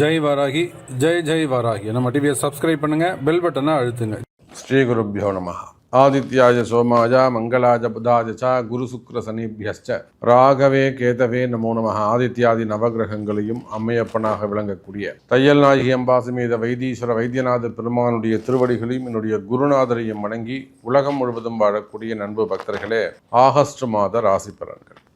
ஜெய் வராகி ஜெய் ஜெய் வாராகி. நம்ம டிவியை சப்ஸ்கிரைப் பண்ணுங்க பெல் பட்டனை அழுத்துங்க. ஸ்ரீ குருப்பியோ நம. ஆதித்யாய சோமாய மங்களாஜ புதாஜ ச குரு சுக்ர சனிபியஸ்ச. ராகவே கேதவே நமோ நம. ஆதித்யாதி நவகிரகங்களையும் அம்மையப்பனாக விளங்கக்கூடிய தையல் நாயகி அம்பாசுமேத வைத்தீஸ்வர வைத்தியநாத பெருமானுடைய திருவடிகளையும் என்னுடைய குருநாதரையும் வணங்கி உலகம் முழுவதும் வாழக்கூடிய நண்பு பக்தர்களே ஆகஸ்ட் மாத ராசி பலன்கள்.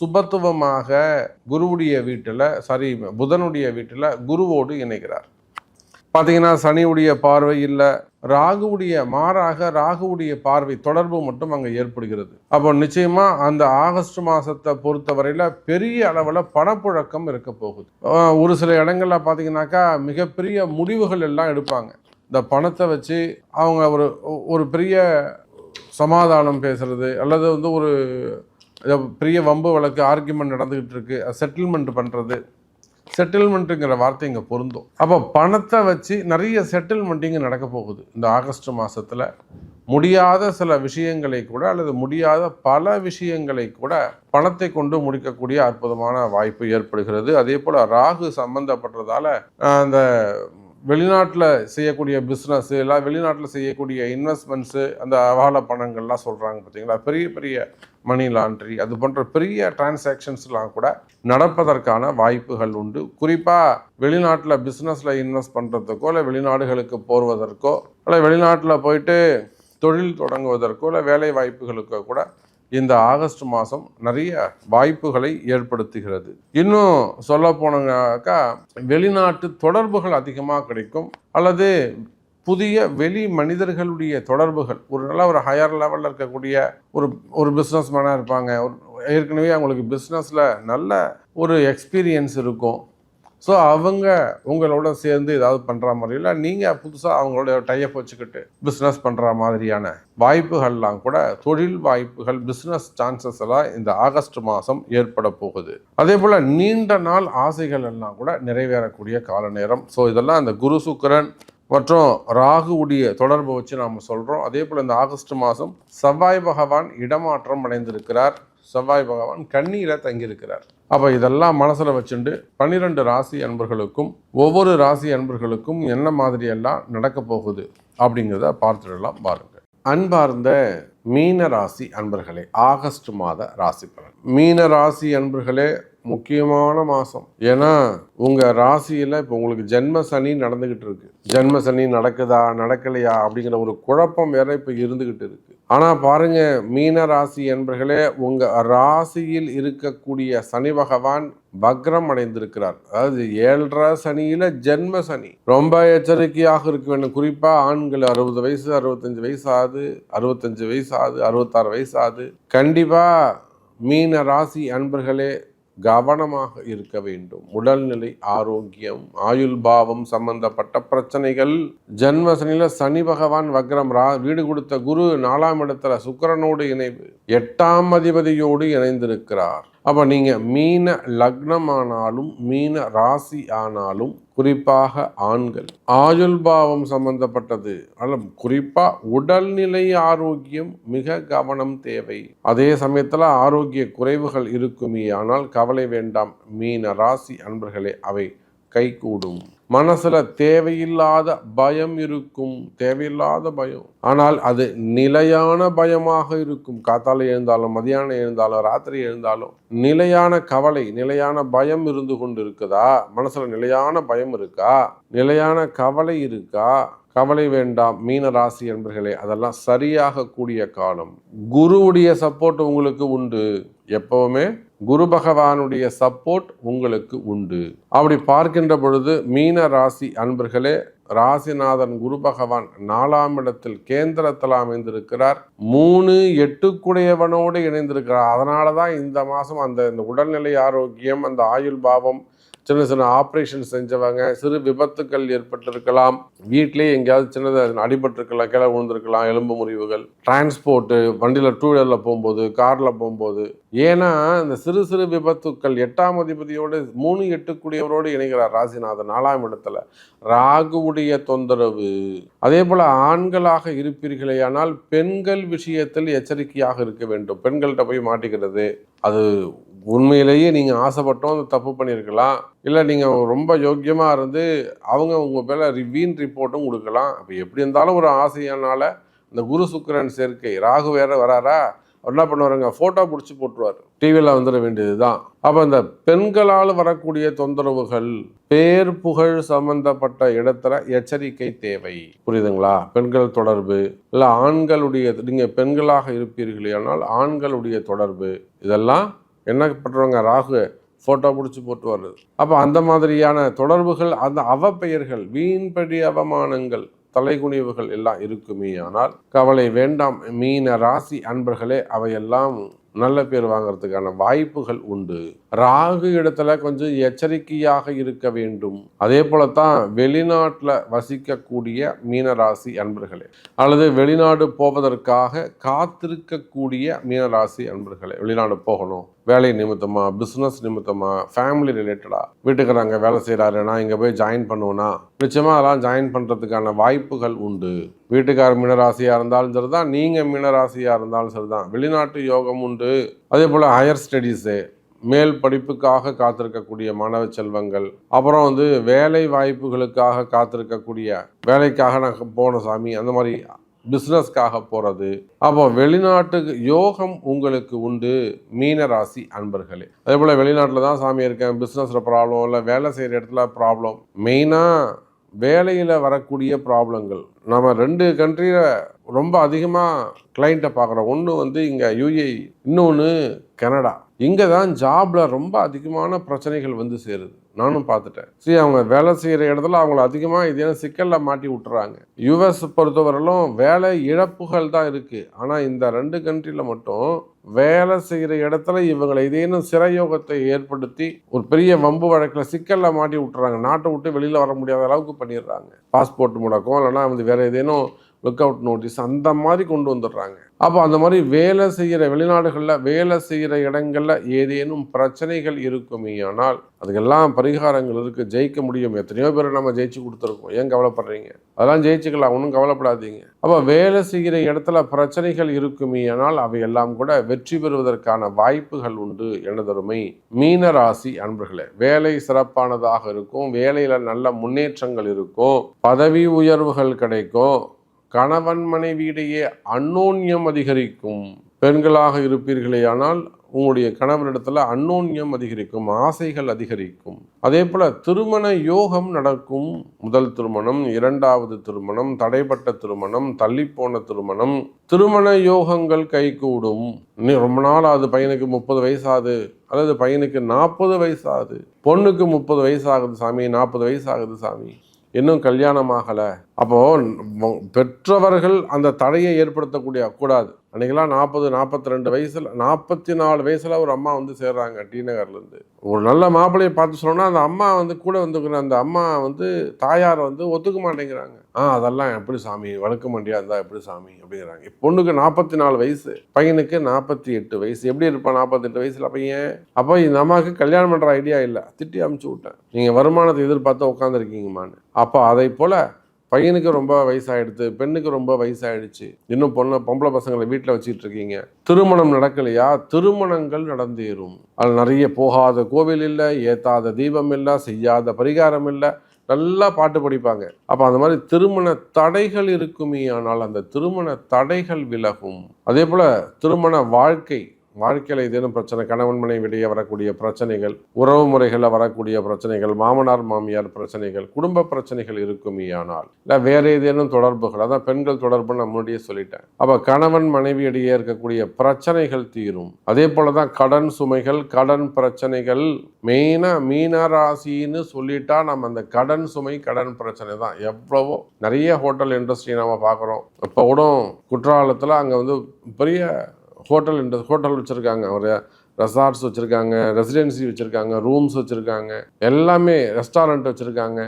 சுபத்துவமாக குருவுடைய வீட்டில் சாரி புதனுடைய வீட்டில் குருவோடு இணைகிறார். பார்த்தீங்கன்னா சனியுடைய பார்வை இல்லை ராகுவுடைய மாறாக ராகுவுடைய பார்வை தொடர்பு மட்டும் அங்கே ஏற்படுகிறது. அப்போ நிச்சயமாக அந்த ஆகஸ்ட் மாதத்தை பொறுத்தவரையில் பெரிய அளவில் பணப்புழக்கம் இருக்க போகுது. ஒரு சில இடங்களில் பார்த்தீங்கன்னாக்கா மிகப்பெரிய முடிவுகள் எல்லாம் எடுப்பாங்க. இந்த பணத்தை வச்சு அவங்க ஒரு ஒரு பெரிய சமாதானம் பேசுறது அல்லது வந்து ஒரு பெரிய வம்பு வழக்கு ஆர்கியூமெண்ட் நடந்துகிட்டு இருக்கு. செட்டில்மெண்ட் பண்ணுறது செட்டில்மெண்ட்டுங்கிற வார்த்தை இங்கே பொருந்தும். அப்போ பணத்தை வச்சு நிறைய செட்டில்மெண்ட் இங்கே நடக்க போகுது. இந்த ஆகஸ்ட் மாதத்தில் முடியாத சில விஷயங்களை கூட அல்லது முடியாத பல விஷயங்களை கூட பணத்தை கொண்டு முடிக்கக்கூடிய அற்புதமான வாய்ப்பு ஏற்படுகிறது. அதே போல் ராகு சம்பந்தப்பட்டதால் அந்த வெளிநாட்டில் செய்யக்கூடிய பிஸ்னஸ் எல்லாம் வெளிநாட்டில் செய்யக்கூடிய இன்வெஸ்ட்மெண்ட்ஸு அந்த அவால பணங்கள்லாம் சொல்கிறாங்க பார்த்தீங்களா பெரிய பெரிய மணி லாண்ட்ரி அது போன்ற பெரிய டிரான்சாக்ஷன்ஸ்லாம் கூட நடப்பதற்கான வாய்ப்புகள் உண்டு. குறிப்பாக வெளிநாட்டில் பிஸ்னஸில் இன்வெஸ்ட் பண்ணுறதுக்கோ இல்லை வெளிநாடுகளுக்கு போவதற்கோ இல்லை வெளிநாட்டில் போயிட்டு தொழில் தொடங்குவதற்கோ இல்லை வேலை வாய்ப்புகளுக்கோ கூட இந்த ஆகஸ்ட் மாதம் நிறைய வாய்ப்புகளை ஏற்படுத்துகிறது. இன்னும் சொல்ல போனாக்கா வெளிநாட்டு தொடர்புகள் அதிகமாக கிடைக்கும். அல்லது புதிய வெளி மனிதர்களுடைய தொடர்புகள் ஒரு நல்ல ஒரு ஹையர் லெவலில் இருக்கக்கூடிய ஒரு ஒரு பிஸ்னஸ் மேனாக இருப்பாங்க. ஒரு ஏற்கனவே அவங்களுக்கு பிஸ்னஸில் நல்ல ஒரு எக்ஸ்பீரியன்ஸ் இருக்கும். ஸோ அவங்க உங்களோட சேர்ந்து ஏதாவது பண்ணுற மாதிரியில் நீங்கள் புதுசாக அவங்களோட டைப் வச்சுக்கிட்டு பிஸ்னஸ் பண்ணுற மாதிரியான வாய்ப்புகள்லாம் கூட தொழில் வாய்ப்புகள் பிஸ்னஸ் சான்சஸ் எல்லாம் இந்த ஆகஸ்ட் மாதம் ஏற்பட போகுது. அதே போல் நீண்ட நாள் ஆசைகள் எல்லாம் கூட நிறைவேறக்கூடிய கால நேரம் ஸோ இதெல்லாம் இந்த குரு சுக்கிரன் மற்றும் ராகுவுடைய தொடர்பை வச்சு நாம் சொல்கிறோம் அதே போல் இந்த ஆகஸ்ட் மாதம் செவ்வாய் பகவான் இடமாற்றம் அடைந்திருக்கிறார். செவ்வாய் பகவான் கண்ணியில் தங்கியிருக்கிறார். அப்போ இதெல்லாம் மனசில் வச்சுண்டு பன்னிரெண்டு ராசி அன்பர்களுக்கும் ஒவ்வொரு ராசி அன்பர்களுக்கும் என்ன மாதிரியெல்லாம் நடக்க போகுது அப்படிங்கிறத பார்த்துடலாம் பாருங்கள் அன்பார்ந்த மீன ராசி அன்பர்களே ஆகஸ்ட் மாத ராசி பலன். மீன ராசி அன்பர்களே முக்கியமான மாதம் ஏன்னா உங்கள் ராசியில் இப்போ உங்களுக்கு ஜென்ம சனி நடந்துக்கிட்டு இருக்கு. ஜென்ம சனி நடக்குதா நடக்கலையா அப்படிங்கிற ஒரு குழப்பம் வேற இப்போ இருந்துக்கிட்டு இருக்கு. ஆனால் பாருங்க மீன ராசி என்பர்களே உங்கள் ராசியில் இருக்கக்கூடிய சனி பகவான் வக்ரம் அடைந்திருக்கிறார். அதாவது ஏழரை சனியில் ஜென்ம சனி. ரொம்ப எச்சரிக்கையாக இருக்க வேண்டும். குறிப்பாக ஆண்கள் அறுபது வயசு அறுபத்தஞ்சு வயசு ஆகுது அறுபத்தஞ்சு வயசு ஆகுது அறுபத்தாறு வயசு ஆகுது. கண்டிப்பாக மீன ராசி அன்பர்களே கவனமாக இருக்க வேண்டும். உடல்நிலை ஆரோக்கியம் ஆயுள் பாவம் சம்பந்தப்பட்ட பிரச்சனைகள். ஜென்மசனில சனி பகவான் வக்ரம் ரா வீடு கொடுத்த குரு நாலாம் இடத்துல சுக்கரனோடு இணைவு. எட்டாம் அதிபதியோடு இணைந்திருக்கிறார். அப்ப நீங்க மீன லக்னமானாலும் மீன ராசி ஆனாலும் குறிப்பாக ஆண்கள் ஆயுள் பாவம் சம்பந்தப்பட்டது. அல்ல குறிப்பா உடல்நிலை ஆரோக்கியம் மிக கவனம் தேவை. அதே சமயத்துல ஆரோக்கிய குறைவுகள் இருக்குமே ஆனால் கவலை வேண்டாம். மீன ராசி அன்பர்களே அவை கைகூடும். மனசுல தேவையில்லாத பயம் இருக்கும். தேவையில்லாத பயம். ஆனால் அது நிலையான பயமாக இருக்கும். காத்தால எழுந்தாலும் மதியானம் எழுந்தாலும் ராத்திரி எழுந்தாலும் நிலையான கவலை நிலையான பயம் இருந்து கொண்டு இருக்குதா மனசுல நிலையான பயம் இருக்கா? நிலையான கவலை இருக்கா? கவலை வேண்டாம். மீன ராசி என்பர்களே அதெல்லாம் சரியாக கூடிய காலம். குருவுடைய சப்போர்ட் உங்களுக்கு உண்டு. எப்பவுமே குரு பகவானுடைய சப்போர்ட் உங்களுக்கு உண்டு. அப்படி பார்க்கின்ற பொழுது மீன ராசி அன்பர்களே ராசிநாதன் குரு பகவான் நாலாம் இடத்தில் கேந்திரத்தில் அமைந்திருக்கிறார். மூணு எட்டுக்குடையவனோடு இணைந்திருக்கிறார். அதனால தான் இந்த மாதம் அந்த இந்த உடல்நிலை ஆரோக்கியம் அந்த ஆயுள் பாவம் சின்ன சின்ன ஆப்ரேஷன் செஞ்சவங்க சிறு விபத்துக்கள் ஏற்பட்டிருக்கலாம். வீட்லேயே எங்கேயாவது சின்னதாக அடிபட்டிருக்கலாம் கிளை விழுந்திருக்கலாம் எலும்பு முறிவுகள். டிரான்ஸ்போர்ட்டு வண்டியில் டூ வீலரில் போகும்போது காரில் போகும்போது. ஏன்னா இந்த சிறு சிறு விபத்துக்கள் எட்டாம் அதிபதியோடு மூணு எட்டுக்குடியவரோடு இணைகிறார் ராசிநாதன் நாலாம் இடத்துல. ராகுவுடைய தொந்தரவு. அதே போல் ஆண்களாக இருப்பீர்களேயானால் பெண்கள் விஷயத்தில் எச்சரிக்கையாக இருக்க வேண்டும். பெண்கள்கிட்ட போய் மாட்டிக்கிறது. அது உண்மையிலேயே நீங்கள் ஆசைப்பட்டோம் அந்த தப்பு பண்ணியிருக்கலாம். இல்லை நீங்கள் ரொம்ப யோக்கியமாக இருந்து அவங்க உங்கள் மேலே ரிவீன் ரிப்போர்ட்டும் கொடுக்கலாம். அப்போ எப்படி இருந்தாலும் ஒரு ஆசையானால இந்த குரு சுக்கிரன் சேர்க்கை ராகு வேற வராரா? அவர் என்ன பண்ணுவாருங்க? ஃபோட்டோ பிடிச்சி போட்டுருவார். டிவியில் வந்துட வேண்டியது தான் அப்போ இந்த பெண்களால் வரக்கூடிய தொந்தரவுகள் பேர் புகழ் சம்பந்தப்பட்ட இடத்துல எச்சரிக்கை தேவை. புரியுதுங்களா? பெண்கள் தொடர்பு இல்லை ஆண்களுடைய நீங்கள் பெண்களாக இருப்பீர்களேயானால் ஆண்களுடைய தொடர்பு இதெல்லாம் என்ன பண்ணுறவங்க ராகு ஃபோட்டோ பிடிச்சி போட்டு வருது அப்போ அந்த மாதிரியான தொடர்புகள் அந்த அவப்பெயர்கள் வீண்படி அவமானங்கள் தலைகுனிவுகள் எல்லாம் இருக்குமே ஆனால் கவலை வேண்டாம். மீன ராசி அன்பர்களே அவையெல்லாம் நல்ல பேர் வாங்குறதுக்கான வாய்ப்புகள் உண்டு. ராகு இடத்துல கொஞ்சம் எச்சரிக்கையாக இருக்க வேண்டும். அதே போலத்தான் வெளிநாட்டில் வசிக்கக்கூடிய மீனராசி அன்பர்களே அல்லது வெளிநாடு போவதற்காக காத்திருக்கக்கூடிய மீனராசி அன்பர்களே வெளிநாடு போகணும். வேலை நிமித்தமா பிஸ்னஸ் நிமித்தமா ஃபேமிலி ரிலேட்டடா நாங்கள் வேலை செய்கிறாரு நான் இங்கே போய் ஜாயின் பண்ணுவோன்னா நிச்சயமாக அதெல்லாம் ஜாயின் பண்ணுறதுக்கான வாய்ப்புகள் உண்டு. வீட்டுக்கார மீனராசியாக இருந்தாலும் சரிதான் நீங்கள் மீனராசியாக இருந்தாலும் சரிதான். வெளிநாட்டு யோகம் உண்டு. அதே போல் ஹையர் ஸ்டடீஸு மேல் படிப்புக்காக காத்திருக்கக்கூடிய மாணவ செல்வங்கள் அப்புறம் வந்து வேலை வாய்ப்புகளுக்காக காத்திருக்கக்கூடிய வேலைக்காக நான் போன சாமி அந்த மாதிரி பிஸ்னஸ்க்காக போகிறது அப்போ வெளிநாட்டுக்கு யோகம் உங்களுக்கு உண்டு மீன ராசி அன்பர்களே. அதே போல் வெளிநாட்டில் தான் சாமி இருக்கேன் பிஸ்னஸில் ப்ராப்ளம் இல்லை வேலை செய்கிற இடத்துல ப்ராப்ளம் மெயினாக வேலையில் வரக்கூடிய ப்ராப்ளங்கள் நம்ம ரெண்டு கண்ட்ரியில் ரொம்ப அதிகமாக கிளைண்ட்டை பார்க்குறோம். ஒன்று வந்து இங்கே யூஏ இன்னொன்று கனடா. இங்கே தான் ஜாபில் ரொம்ப அதிகமான பிரச்சனைகள் வந்து சேருது. நானும் பார்த்துட்டேன். சரி அவங்க வேலை செய்கிற இடத்துல அவங்கள அதிகமாக இதே சிக்கலில் மாட்டி விட்டுறாங்க. யுஎஸ் பொறுத்தவரையிலும் வேலை இழப்புகள் தான் இருக்குது ஆனால் இந்த ரெண்டு கண்ட்ரியில் மட்டும் வேலை செய்கிற இடத்துல இவங்களை இதேனும் சிறையோகத்தை ஏற்படுத்தி ஒரு பெரிய வம்பு வழக்கில் சிக்கலில் மாட்டி விட்டுறாங்க. நாட்டை விட்டு வெளியில் வர முடியாத அளவுக்கு பண்ணிடுறாங்க. பாஸ்போர்ட் முடக்கம் இல்லைன்னா வந்து வேறு ஏதேனும் லுக் அவுட் நோட்டீஸ் அந்த மாதிரி கொண்டு வந்துடுறாங்க. அப்போ அந்த மாதிரி வேலை செய்கிற வெளிநாடுகளில் வேலை செய்கிற இடங்களில் ஏதேனும் பிரச்சனைகள் இருக்குமே ஆனால் அதுக்கெல்லாம் பரிகாரங்கள் இருக்குது ஜெயிக்க முடியும். எத்தனையோ பேர் நம்ம ஜெயிச்சு கொடுத்துருக்கோம். ஏன் கவலைப்படுறீங்க? அதெல்லாம் ஜெயிச்சுக்கலாம். ஒன்றும் கவலைப்படாதீங்க. அப்போ வேலை செய்கிற இடத்துல பிரச்சனைகள் இருக்குமே ஆனால் அவையெல்லாம் கூட வெற்றி பெறுவதற்கான வாய்ப்புகள் உண்டு எனதொருமை மீன ராசி அன்பர்களே. வேலை சிறப்பானதாக இருக்கும். வேலையில் நல்ல முன்னேற்றங்கள் இருக்கும். பதவி உயர்வுகள் கிடைக்கும். கணவன் மனைவியிடையே அன்னோன்யம் அதிகரிக்கும் பெண்களாக இருப்பீர்களேயானால் உங்களுடைய கணவரிடத்தில் அன்னோன்யம் அதிகரிக்கும் ஆசைகள் அதிகரிக்கும். அதே போல் திருமண யோகம் நடக்கும். முதல் திருமணம் இரண்டாவது திருமணம் தடைப்பட்ட திருமணம் தள்ளிப்போன திருமணம் திருமண யோகங்கள் கைகூடும். ரொம்ப நாள் ஆகுது பையனுக்கு முப்பது வயசாகுது அல்லது பையனுக்கு நாற்பது வயசாகுது பொண்ணுக்கு முப்பது வயசாகுது சாமி நாற்பது வயசாகுது சாமி. இன்னும் கல்யாணம் ஆகலை அப்போது பெற்றவர்கள் அந்த தடையை ஏற்படுத்தக்கூடிய கூடாது. அன்றைக்கெல்லாம் நாற்பது நாற்பத்தி ரெண்டு வயசில் நாற்பத்தி நாலு வயசில் ஒரு அம்மா வந்து சேர்றாங்க டி நகர்லேருந்து. ஒரு நல்ல மாப்பிள்ளையை பார்த்து சொன்னோன்னா அந்த அம்மா வந்து கூட வந்துக்கிற அந்த அம்மா வந்து தாயார் வந்து ஒத்துக்க மாட்டேங்கிறாங்க. ஆ அதெல்லாம் எப்படி சாமி? வளர்க்க மாட்டியா இருந்தால் எப்படி சாமி? அப்படிங்கிறாங்க. பொண்ணுக்கு நாற்பத்தி நாலு வயசு பையனுக்கு நாற்பத்தி எட்டு வயசு. எப்படி இருப்பான் நாற்பத்தெட்டு வயசில் பையன் அப்போ இந்த அம்மாவுக்கு கல்யாணம் பண்ணுற ஐடியா இல்லை. திட்டி அமுச்சு விட்டேன். நீங்கள் வருமானத்தை எதிர்பார்த்து உட்காந்துருக்கீங்கம்மான்னு அப்போ அதை போல் பையனுக்கு ரொம்ப வயசாகிடுது பெண்ணுக்கு ரொம்ப வயசாயிடுச்சு. இன்னும் பொண்ணு பொம்பளை பசங்களை வீட்டில் வச்சுட்டு இருக்கீங்க திருமணம் நடக்கலையா? திருமணங்கள் நடந்தேறும். அது நிறைய போகாத கோவில் இல்லை ஏத்தாத தீபம் இல்லை செய்யாத பரிகாரம் இல்லை. நல்லா பாட்டு படிப்பாங்க. அப்போ அந்த மாதிரி திருமண தடைகள் இருக்குமே ஆனால் அந்த திருமண தடைகள் விலகும். அதே போல் திருமண வாழ்க்கை வாழ்க்கையில் ஏதேனும் பிரச்சனை கணவன் மனைவிடையே வரக்கூடிய பிரச்சனைகள் உறவு முறைகளில் வரக்கூடிய பிரச்சனைகள் மாமனார் மாமியார் பிரச்சனைகள் குடும்ப பிரச்சனைகள் இருக்குமேயானால் இல்லை வேற ஏதேனும் தொடர்புகள் அதான் பெண்கள் தொடர்பு நான் முன்னாடியே சொல்லிட்டேன். அப்போ கணவன் மனைவியிடையே இருக்கக்கூடிய பிரச்சனைகள் தீரும். அதே போல தான் கடன் சுமைகள் கடன் பிரச்சனைகள் மெயினாக மீன ராசின்னு சொல்லிட்டா நம்ம அந்த கடன் சுமை கடன் பிரச்சனை தான். எவ்வளவோ நிறைய ஹோட்டல் இண்டஸ்ட்ரி நம்ம பார்க்குறோம். இப்போ கூட குற்றாலத்தில் அங்கே வந்து பெரிய ஹோட்டல் இண்டஸ் ஹோட்டல் வச்சுருக்காங்க. ஒரு ரெசார்ட்ஸ் வச்சுருக்காங்க ரெசிடென்சி வச்சுருக்காங்க ரூம்ஸ் வச்சுருக்காங்க. எல்லாமே ரெஸ்டாரண்ட் வச்சுருக்காங்க.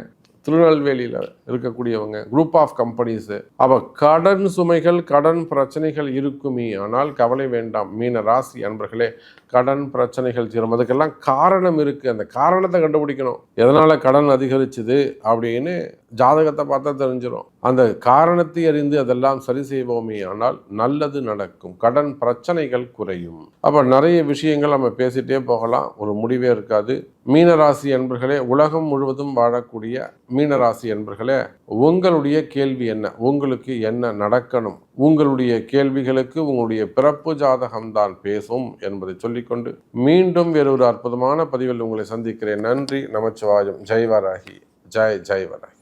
திருநெல்வேலியில் இருக்கக்கூடியவங்க குரூப் ஆஃப் கம்பெனிஸு அவள் கடன் சுமைகள் கடன் பிரச்சனைகள் இருக்குமே. ஆனால் கவலை வேண்டாம். மீன ராசி அன்பர்களே கடன் பிரச்சனைகள் தீரும். அதுக்கெல்லாம் காரணம் இருக்குது அந்த காரணத்தை கண்டுபிடிக்கணும். எதனால் கடன் அதிகரிச்சுது அப்படின்னு ஜாதகத்தை பார்த்தா தெரிஞ்சிடும் அந்த காரணத்தை அறிந்து அதெல்லாம் சரி செய்வோமே. ஆனால் நல்லது நடக்கும். கடன் பிரச்சனைகள் குறையும். அப்போ நிறைய விஷயங்கள் நம்ம பேசிட்டே போகலாம். ஒரு முடிவே இருக்காது. மீனராசி என்பர்களே உலகம் முழுவதும் வாழக்கூடிய மீனராசி என்பர்களே உங்களுடைய கேள்வி என்ன? உங்களுக்கு என்ன நடக்கணும்? உங்களுடைய கேள்விகளுக்கு உங்களுடைய பிறப்பு ஜாதகம்தான் பேசும் என்பதை சொல்லிக்கொண்டு மீண்டும் வேறு ஒரு அற்புதமான பதிவில் உங்களை சந்திக்கிறேன். நன்றி நமச்சிவாயம். ஜெய்வராகி. ஜெய் ஜெய்வராகி.